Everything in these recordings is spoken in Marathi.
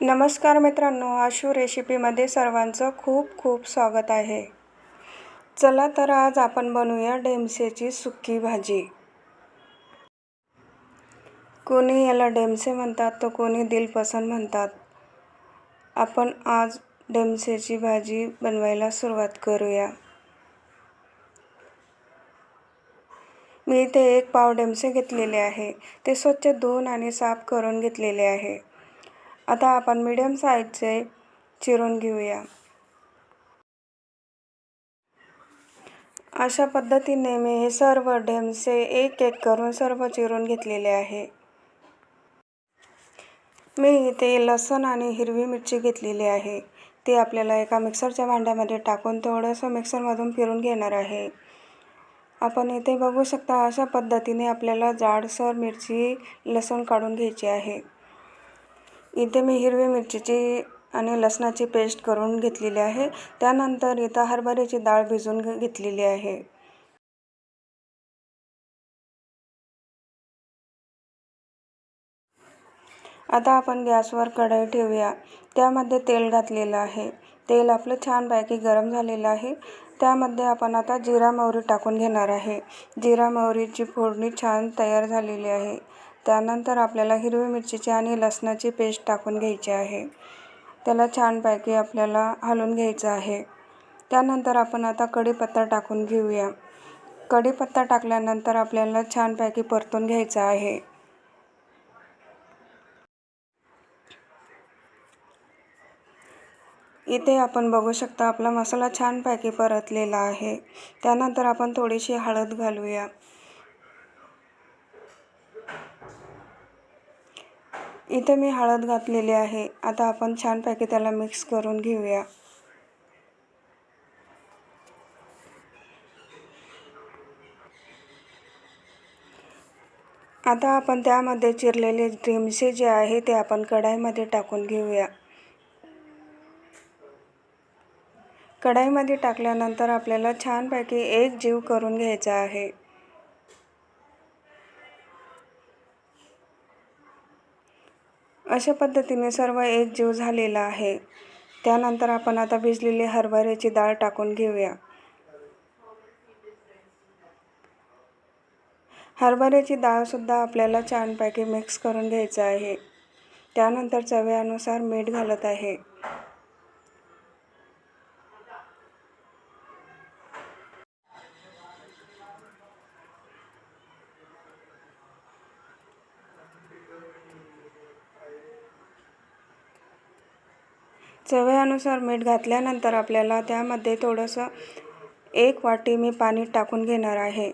नमस्कार मित्रांनो आशू रेसिपीमध्ये सर्वांचं खूप खूप स्वागत आहे. चला तर आज आपण बनवूया डेमसेची सुक्की भाजी. कोणी याला डेमसे म्हणतात तर कोणी दिलपसंद म्हणतात. आपण आज डेमसेची भाजी बनवायला सुरुवात करूया. मी इथे एक पाव डेमसे घेतलेले आहे. ते स्वच्छ धुवून आणि साफ करून घेतलेले आहे. आता आपण मीडियम साईजचे चिरून घेऊया. अशा पद्धतीने मी हे सर्व ढेमसे एक एक करून सर्व चिरून घेतलेले आहे. मी इथे लसण आणि हिरवी मिरची घेतलेली आहे. ती आपल्याला एका मिक्सरच्या भांड्यामध्ये टाकून थोडंसं मिक्सरमधून फिरून घेणार आहे. आपण इथे बघू शकता अशा पद्धतीने आपल्याला जाडसर मिरची लसूण काढून घ्यायची आहे. इथे मी हिरवी मिरचीची आणि लसणाची पेस्ट करून घेतलेली आहे. त्यानंतर इथं हरभऱ्याची डाळ भिजून घेतलेली आहे. आता आपण गॅसवर कढई ठेवूया. त्यामध्ये तेल घातलेलं आहे. तेल आपलं छानपैकी गरम झालेलं आहे. त्यामध्ये आपण आता जिरा मोहरी टाकून घेणार आहे. जिरा मोहरीची फोडणी छान तयार झालेली आहे. त्यानंतर आपल्याला हिरवी मिरचीची आणि लसणाची पेस्ट टाकून घ्यायची आहे. त्याला छानपैकी आपल्याला हलवून घ्यायचं आहे. त्यानंतर आपण आता कढीपत्ता टाकून घेऊया. कढीपत्ता टाकल्यानंतर आपल्याला छानपैकी परतून घ्यायचं आहे. इथे आपण बघू शकता आपला मसाला छानपैकी परतलेला आहे. त्यानंतर आपण थोडीशी हळद घालूया. इथे मी हळद घातलेली आहे. आता आपण छानपैकी त्याला मिक्स करून घेऊया. आता आपण त्यामध्ये चिरलेले ड्रीमसे जे आहे ते आपण कढाईमध्ये टाकून घेऊया. कढाईमध्ये टाकल्यानंतर आपल्याला छानपैकी एक जीव करून घ्यायचा आहे. अशा पद्धतीने सर्व एक जीव झालेला आहे. त्यानंतर आपण आता भिजलेली हरभऱ्याची डाळ टाकून घेऊया. हरभऱ्याची डाळसुद्धा आपल्याला छानपैकी मिक्स करून घ्यायचं आहे. त्यानंतर चव्यानुसार मीठ घालत आहे. चव्यानुसार मीठ घातल्यानंतर आपल्याला त्यामध्ये थोडंसं एक वाटी मी पाणी टाकून घेणार आहे.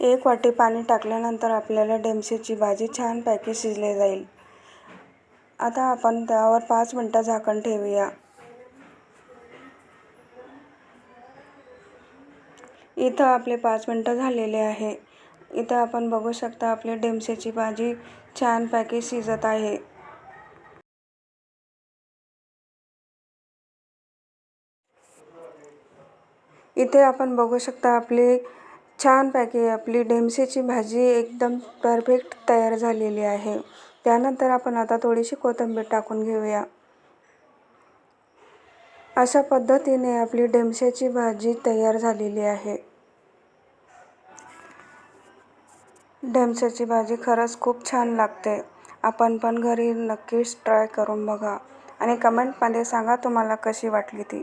एक वाटी पाणी टाकल्यानंतर आपल्याला डेमसेची भाजी छानपैकी शिजले जाईल. आता आपण त्यावर पाच मिनटं झाकण ठेवूया. इथं आपले पाच मिनटं झालेले आहे. इथं आपण बघू शकता आपली डेमसेची भाजी छानपैकी शिजत आहे. इथे आपण बघू शकता आपली छानपैकी आपली डेमसेची भाजी एकदम परफेक्ट तयार झालेली आहे. त्यानंतर आपण आता थोडीशी कोथिंबीर टाकून घेऊया. अशा पद्धतीने आपली डेमसेची भाजी तयार झालेली आहे. डेमसेची भाजी खरंच खूप छान लागते. आपण पण घरी नक्कीच ट्राय करून बघा. आणि कमेंटमध्ये सांगा तुम्हाला कशी वाटली ती.